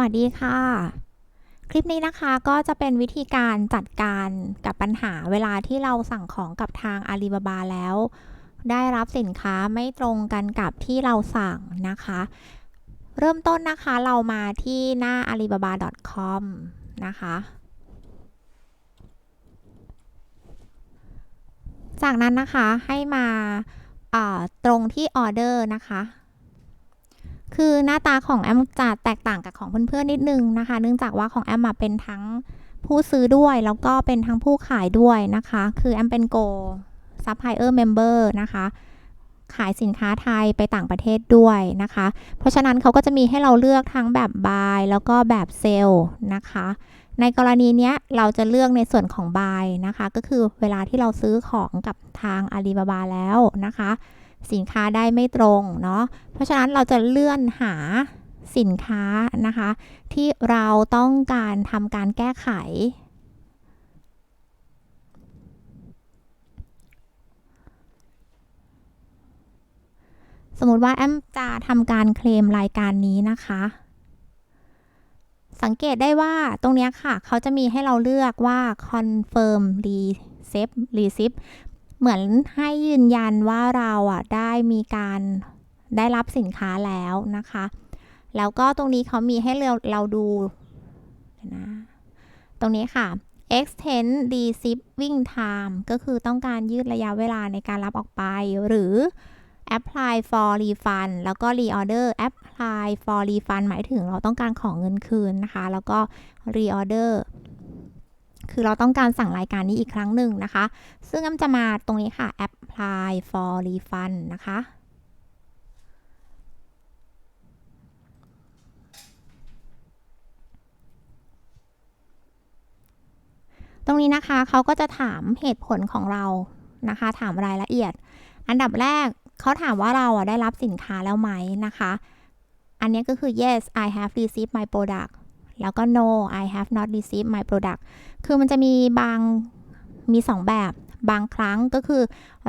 วัสดีค่ะ คลิปนี้นะคะก็จะเป็นวิธีการจัดการกับปัญหาเวลาที่เราสั่งของกับทางอาลีบาบาแล้ว ได้รับสินค้าไม่ตรงกันกับที่เราสั่งนะคะ เริ่มต้นนะคะเรามาที่หน้า alibaba.com นะคะ จากนั้นนะคะให้มาอ่าตรงที่ออเดอร์นะคะ คือหน้าตาของแอมจะแตกต่างกับของเพื่อนๆนิดนึงนะคะ เนื่องจากว่าของแอมมาเป็นทั้งผู้ซื้อด้วย แล้วก็เป็นทั้งผู้ขายด้วยนะคะ คือแอมเป็น Go Supplier Member นะคะขายสินค้าไทยไปต่างประเทศด้วยนะคะ เพราะฉะนั้นเขาก็จะมีให้เราเลือกทั้งแบบ buy แล้วก็แบบเซลนะคะ ในกรณีนี้เราจะเลือกในส่วนของ buy นะคะ ก็คือเวลาที่เราซื้อของกับทาง Alibaba แล้วนะคะ สินค้าได้ไม่ตรงเนาะเพราะฉะนั้นเราจะเลื่อนหาสินค้านะคะ ที่เราต้องการทำการแก้ไข สมมติว่าแอมจะทำการเคลมรายการนี้นะคะ สังเกตได้ว่าตรงนี้ค่ะ เขาจะมีให้เราเลือกว่า confirm receipt receipt เหมือนให้ยืนยันว่าเราอะได้มีการได้รับสินค้าแล้วนะคะ แล้วก็ตรงนี้เขามีให้เราเราดูนะ ตรงนี้ค่ะ extend receiving time ก็คือต้องการยืดระยะเวลาในการรับออกไป หรือ apply for refund แล้วก็ reorder apply for refund หมายถึงเราต้องการของเงินคืนนะคะ แล้วก็ reorder คือเราต้องการสั่งรายการนี้อีกครั้งหนึ่งนะคะ ซึ่งแอมจะมาตรงนี้ค่ะ apply for refund นะคะ ตรงนี้นะคะเขาก็จะถามเหตุผลของเรานะคะ ถามรายละเอียด อันดับแรกเขาถามว่าเราได้รับสินค้าแล้วไหมนะคะ อันนี้ก็คือ yes I have received my product แล้วก็ no I have not received my product คือมันจะมีบางมีสองแบบบางครั้งก็คือ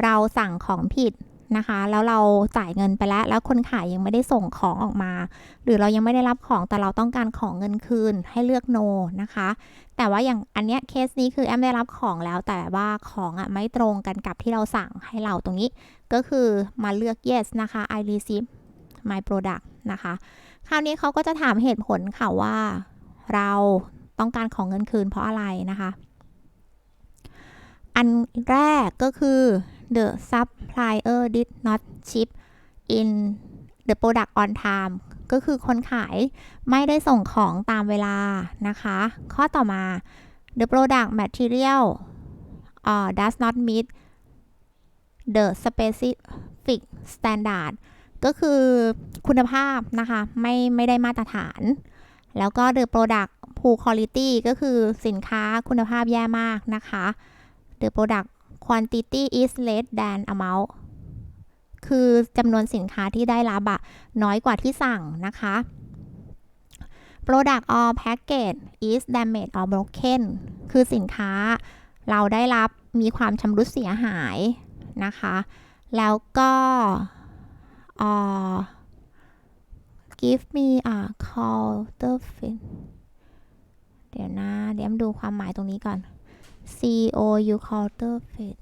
เราสั่งของผิดนะคะ แล้วเราจ่ายเงินไปแล้ว แล้วคนขายยังไม่ได้ส่งของออกมา หรือเรายังไม่ได้รับของแต่เราต้องการของเงินคืนให้เลือก no นะคะ แต่ว่าอย่างอันเนี้ยเคสนี้คือแอมได้รับของแล้วแต่ว่าของอะไม่ตรงกันกับที่เราสั่งให้เราตรงนี้ ก็คือมาเลือก yes นะคะ I receive my product นะคะ คราวนี้เขาก็จะถามเหตุผลค่ะว่า เราต้องการของเงินคืนเพราะอะไรนะคะ อันแรกก็คือ the supplier did not ship in the product on time ก็คือคนขายไม่ได้ส่งของตามเวลานะคะ ข้อต่อมา the product material uh, does not meet the specific standard ก็คือคุณภาพนะคะ ไม่ไม่ได้มาตรฐาน แล้วก็ the product poor quality ก็คือสินค้าคุณภาพแย่มากนะคะ the product quantity is less than amount คือจำนวนสินค้าที่ได้รับอะน้อยกว่าที่สั่งนะคะ product or package is damaged or broken คือสินค้าเราได้รับมีความชำรุดเสียหายนะคะ แล้วก็ uh, give me a counterfeit เดี๋ยวนะ เดี๋ยวดูความหมายตรงนี้ก่อน C O U counterfeit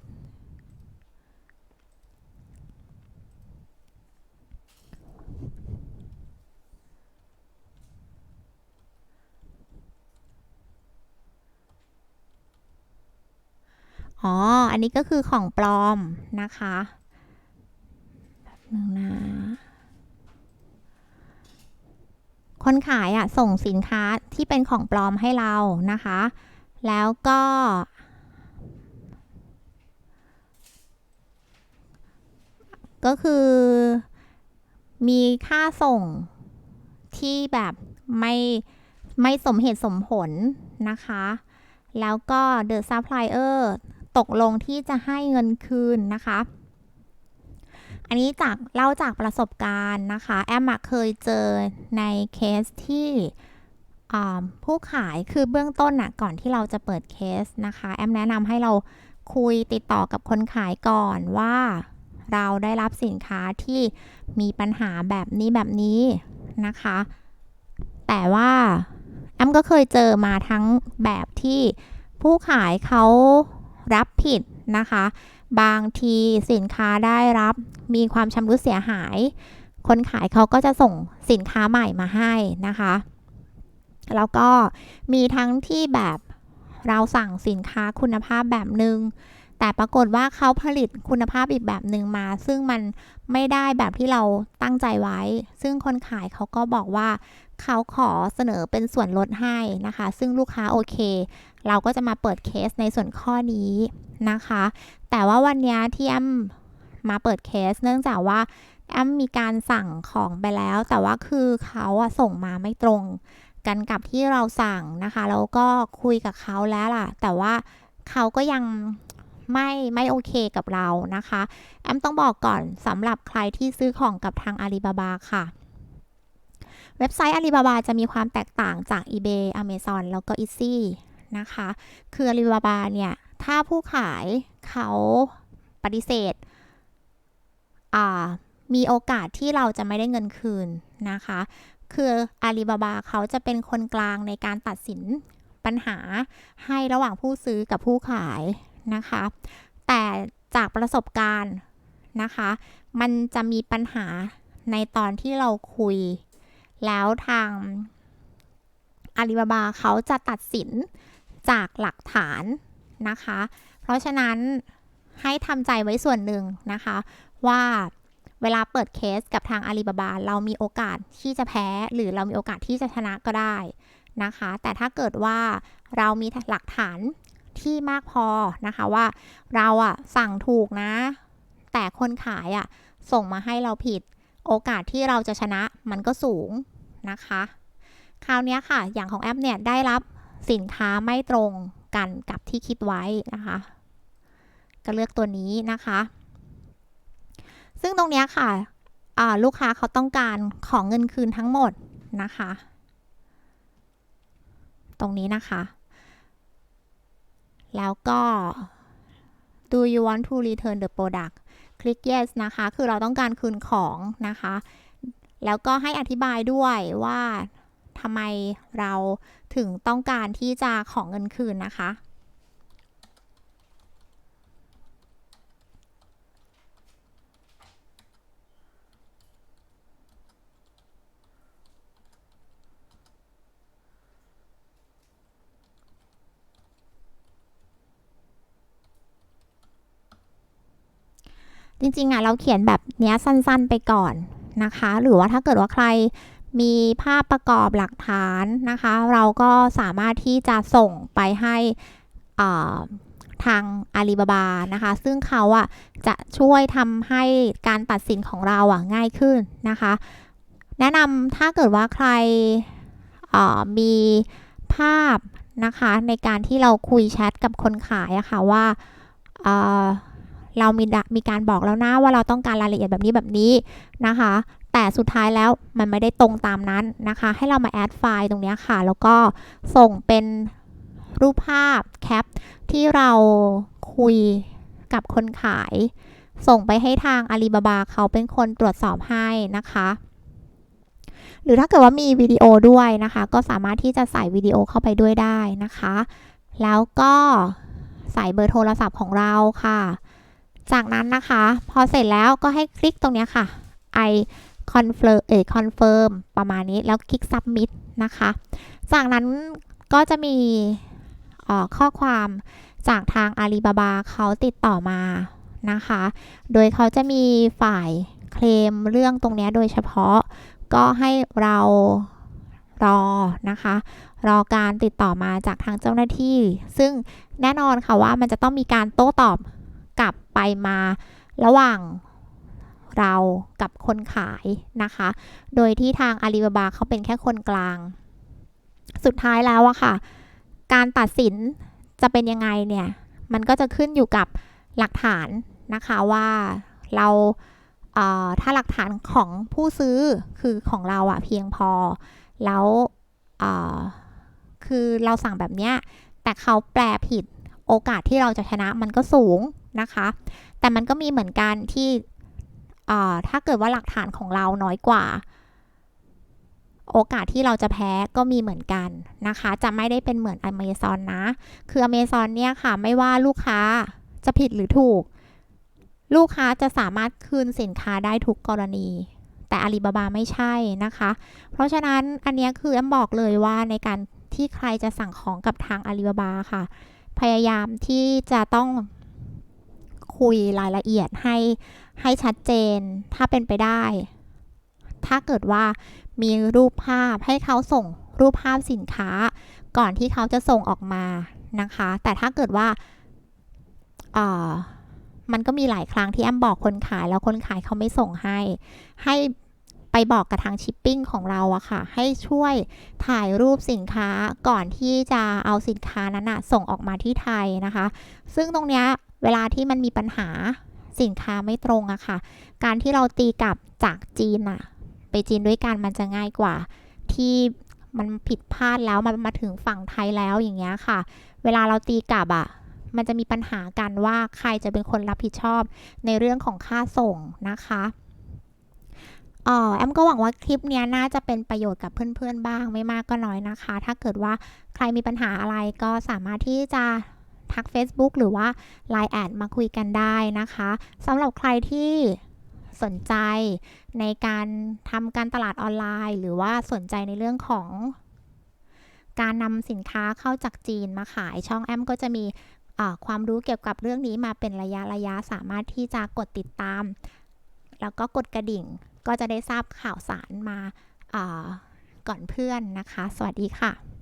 อ๋อ อันนี้ก็คือของปลอมนะคะแบบนึงนะ คนขายอะส่งสินค้าที่เป็นของปลอมให้เรานะคะ แล้วก็ ก็คือมีค่าส่งที่แบบไม่ไม่สมเหตุสมผลนะคะ แล้วก็ the supplier ตกลงที่จะให้เงินคืนนะคะ อันนี้จากเล่าจากประสบการณ์นะคะ แอมเคยเจอในเคสที่ผู้ขายคือเบื้องต้นน่ะก่อนที่เราจะเปิดเคสนะคะ แอมแนะนำให้เราคุยติดต่อกับคนขายก่อนว่าเราได้รับสินค้าที่มีปัญหาแบบนี้แบบนี้นะคะ แต่ว่าแอมก็เคยเจอมาทั้งแบบที่ผู้ขายเขารับผิดนะคะ บางทีสินค้าได้รับมีความชำรุดเสียหาย คนขายเขาก็จะส่งสินค้าใหม่มาให้นะคะ แล้วก็มีทั้งที่แบบเราสั่งสินค้าคุณภาพแบบหนึง่งแต่ปรากฏว่าเขาผลิตคุณภาพอีกแบบหนึ่งมา ซึ่งมันไม่ได้แบบที่เราตั้งใจไว้ ซึ่งคนขายเขาก็บอกว่า เขาขอเสนอเป็นส่วนลดให้นะคะ ซึ่งลูกค้าโอเค เราก็จะมาเปิดเคสในส่วนข้อนี้นะคะ แต่ว่าวันนี้ที่แอมมาเปิดเคส เนื่องจากว่าแอมมีการสั่งของไปแล้ว แต่ว่าคือเขาอะส่งมาไม่ตรงกันกับที่เราสั่งนะคะ แล้วก็คุยกับเขาแล้วล่ะ แต่ว่าเขาก็ยังไม่ไม่โอเคกับเรานะคะ แอมต้องบอกก่อนสำหรับใครที่ซื้อของกับทางอาลีบาบาค่ะ เว็บไซต์อาลีบาบาจะมีความแตกต่างจาก eBay Amazon แล้วก็ Etsy นะคะ คืออาลีบาบาเนี่ย ถ้าผู้ขายเขาปฏิเสธ มีโอกาสที่เราจะไม่ได้เงินคืนนะคะ คืออาลีบาบาเขาจะเป็นคนกลางในการตัดสินปัญหาให้ระหว่างผู้ซื้อกับผู้ขายนะคะ แต่จากประสบการณ์นะคะ มันจะมีปัญหาในตอนที่เราคุย แล้วทางอาลีบาบาเขาจะตัดสินจากหลักฐานนะคะ เพราะฉะนั้นให้ทำใจไว้ส่วนหนึ่งนะคะ ว่าเวลาเปิดเคสกับทางอาลีบาบาเรามีโอกาสที่จะแพ้หรือเรามีโอกาสที่จะชนะก็ได้นะคะ แต่ถ้าเกิดว่าเรามีหลักฐานที่มากพอนะคะว่าเราอะสั่งถูกนะ แต่คนขายอะส่งมาให้เราผิด โอกาสที่เราจะชนะมันก็สูงนะคะ คราวนี้ค่ะ อย่างของแอปเนี่ยได้รับสินค้าไม่ตรงกันกับที่คิดไว้นะคะ ก็เลือกตัวนี้นะคะ ซึ่งตรงนี้ค่ะลูกค้าเขาต้องการของเงินคืนทั้งหมดนะคะ ตรงนี้นะคะ แล้วก็ do you want to return the product คลิก yes นะคะ คือเราต้องการคืนของนะคะ แล้วก็ให้อธิบายด้วยว่าทำไมเราถึงต้องการที่จะของเงินคืนนะคะ จริงๆอะเราเขียนแบบเนี้ยสั้นๆไปก่อนนะคะ หรือว่าถ้าเกิดว่าใครมีภาพประกอบหลักฐานนะคะ เราก็สามารถที่จะส่งไปให้ทางอาลีบาบานะคะ ซึ่งเขาอะจะช่วยทำให้การตัดสินของเราอะง่ายขึ้นนะคะ แนะนำถ้าเกิดว่าใครมีภาพนะคะในการที่เราคุยแชทกับคนขายอะคะ่ะว่า เรามีมีการบอกแล้วนะว่าเราต้องการรายละเอียดแบบนี้แบบนี้นะคะ แต่สุดท้ายแล้วมันไม่ได้ตรงตามนั้นนะคะ ให้เรามาแอดไฟล์ตรงนี้ค่ะ แล้วก็ส่งเป็นรูปภาพแคปที่เราคุยกับคนขาย ส่งไปให้ทางอาลีบาบาเขาเป็นคนตรวจสอบให้นะคะหรือถ้าเกิดว่ามีวิดีโอด้วยนะคะ ก็สามารถที่จะใส่วิดีโอเข้าไปด้วยได้นะคะ แล้วก็ใส่เบอร์โทรศัพท์ของเราค่ะ จากนั้นนะคะ พอเสร็จแล้วก็ให้คลิกตรงนี้ค่ะ i confirm เอ่ย confirm ประมาณนี้แล้วคลิก submit นะคะ จากนั้นก็จะมีข้อความจากทางอาลีบาบาเขาติดต่อมานะคะ โดยเขาจะมีฝ่ายเคลมเรื่องตรงนี้โดยเฉพาะ ก็ให้เรารอนะคะ รอการติดต่อมาจากทางเจ้าหน้าที่ ซึ่งแน่นอนค่ะว่ามันจะต้องมีการโต้ตอบ กลับไปมาระหว่างเรากับคนขายนะคะ โดยที่ทางอาลีบาบาเขาเป็นแค่คนกลาง สุดท้ายแล้วอะค่ะ การตัดสินจะเป็นยังไงเนี่ย มันก็จะขึ้นอยู่กับหลักฐานนะคะว่าเราถ้าหลักฐานของผู้ซื้อคือของเราอะเพียงพอ แล้วคือเราสั่งแบบเนี้ย แต่เขาแปลผิด โอกาสที่เราจะชนะมันก็สูง นะคะ แต่มันก็มีเหมือนกันที่ถ้าเกิดว่าหลักฐานของเราน้อยกว่า โอกาสที่เราจะแพ้ก็มีเหมือนกันนะคะ จะไม่ได้เป็นเหมือน Amazon นะ คือ Amazon เนี่ยค่ะ ไม่ว่าลูกค้าจะผิดหรือถูก ลูกค้าจะสามารถคืนสินค้าได้ทุกกรณีแต่อาลีบาบาไม่ใช่นะคะ เพราะฉะนั้นอันนี้คือแอมบอกเลยว่าในการที่ใครจะสั่งของกับทางอาลีบาบาค่ะ พยายามที่จะต้อง คุยรายละเอียดให้ให้ชัดเจน ถ้าเป็นไปได้ ถ้าเกิดว่ามีรูปภาพให้เขาส่งรูปภาพสินค้า ก่อนที่เขาจะส่งออกมานะคะ แต่ถ้าเกิดว่าเออมันก็มีหลายครั้งที่แอมบอกคนขายแล้วคนขายเขาไม่ส่งให้ ให้ไปบอกกับทางชิปปิ้งของเราอะค่ะ ให้ช่วยถ่ายรูปสินค้าก่อนที่จะเอาสินค้านั้นอะส่งออกมาที่ไทยนะคะ ซึ่งตรงเนี้ย เวลาที่มันมีปัญหาสินค้าไม่ตรงอะค่ะ การที่เราตีกลับจากจีนอะไปจีนด้วยกันมันจะง่ายกว่า ที่มันผิดพลาดแล้วมันมาถึงฝั่งไทยแล้วอย่างเงี้ยค่ะ เวลาเราตีกลับอะมันจะมีปัญหากันว่าใครจะเป็นคนรับผิดชอบในเรื่องของค่าส่งนะคะออแอมก็หวังว่าคลิปนี้น่าจะเป็นประโยชน์กับเพื่อนๆบ้างไม่มากก็น้อยนะคะ ถ้าเกิดว่าใครมีปัญหาอะไรก็สามารถที่จะ ทัก Facebook หรือว่า Line แอดมาคุยกันได้นะคะสำหรับใครที่สนใจในการทำการตลาดออนไลน์ หรือว่าสนใจในเรื่องของการนำสินค้าเข้าจากจีนมาขายช่องแอมก็จะมีความรู้เกี่ยวกับเรื่องนี้มาเป็นระยะระยะสามารถที่จะกดติดตาม แล้วก็กดกระดิ่งก็จะได้ทราบข่าวสารมาก่อนเพื่อนนะคะ สวัสดีค่ะ